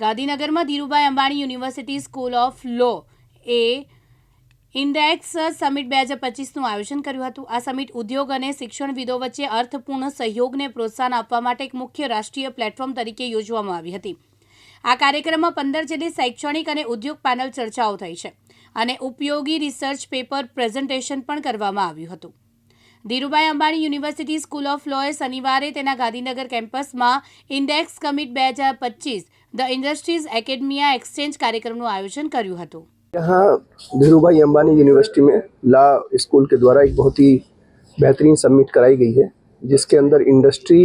ગાંધીનગરમાં Dhirubhai Ambani university school of law A index summit બે હજાર પચીસનું આયોજન કર્યું હતું. આ સમિટ ઉદ્યોગ અને શિક્ષણવિદો વચ્ચે અર્થપૂર્ણ સહયોગને પ્રોત્સાહન આપવા માટે એક મુખ્ય રાષ્ટ્રીય પ્લેટફોર્મ તરીકે યોજવામાં આવી હતી. આ કાર્યક્રમમાં પંદર જેટલી શૈક્ષણિક અને ઉદ્યોગ પેનલ ચર્ચાઓ થઈ છે અને ઉપયોગી રિસર્ચ પેપર પ્રેઝન્ટેશન પણ કરવામાં આવ્યું હતું. Dhirubhai Ambani university school of લોએ શનિવારે તેના ગાંધીનગર કેમ્પસમાં ઇન્ડેક્સ કમિટ બે હજાર પચીસ ધ ઇન્ડસ્ટ્રીઝ એકેડમિયા એક્સચેન્જ કાર્યક્રમનું આયોજન કર્યું હતું यहाँ धीरू भाई अंबानी यूनिवर्सिटी में ला स्कूल के द्वारा एक बहुत ही बेहतरीन सबमिट कराई गई है जिसके अंदर इंडस्ट्री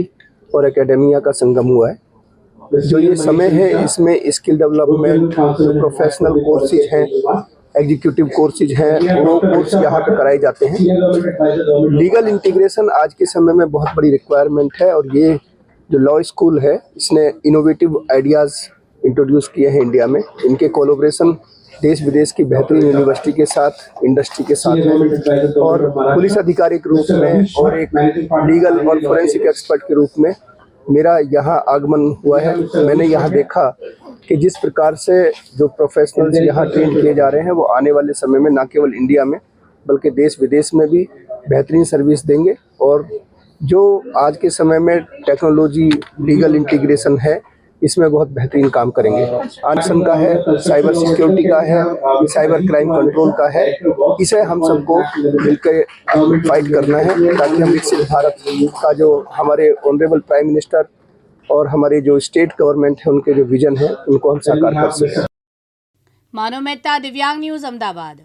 और एकेडमिया का संगम हुआ है जो ये समय है इसमें स्किल डेवलपमेंट जो प्रोफेशनल कोर्सेज हैं एग्जीक्यूटिव कोर्सेज हैं वो कोर्स यहाँ पे कराए जाते हैं। लीगल इंटीग्रेशन आज के समय में बहुत बड़ी रिक्वायरमेंट है और ये जो लॉ स्कूल है इसने इनोवेटिव आइडियाज़ इंट्रोड्यूस किए हैं इंडिया में। इनके कोलोब्रेशन देश विदेश की बेहतरीन यूनिवर्सिटी के साथ इंडस्ट्री के साथ है। और पुलिस अधिकारी के रूप में और एक लीगल और फोरेंसिक एक्सपर्ट के रूप में मेरा यहाँ आगमन हुआ है। मैंने यहाँ देखा कि जिस प्रकार से जो प्रोफेशनल्स यहाँ ट्रेन किए जा रहे हैं वो आने वाले समय में ना केवल इंडिया में बल्कि देश विदेश में भी बेहतरीन सर्विस देंगे। और जो आज के समय में टेक्नोलॉजी लीगल इंटीग्रेशन है इसमें बहुत बेहतरीन काम करेंगे। आनसन का है साइबर सिक्योरिटी का है साइबर क्राइम कंट्रोल का है। इसे हम सबको मिलकर फाइट करना है ताकि हम विकसित भारत का जो हमारे ऑनरेबल प्राइम मिनिस्टर और हमारी जो स्टेट गवर्नमेंट है उनके जो विजन है उनको हम साकार कर सकें मानव मेहता दिव्यांग न्यूज़ अहमदाबाद।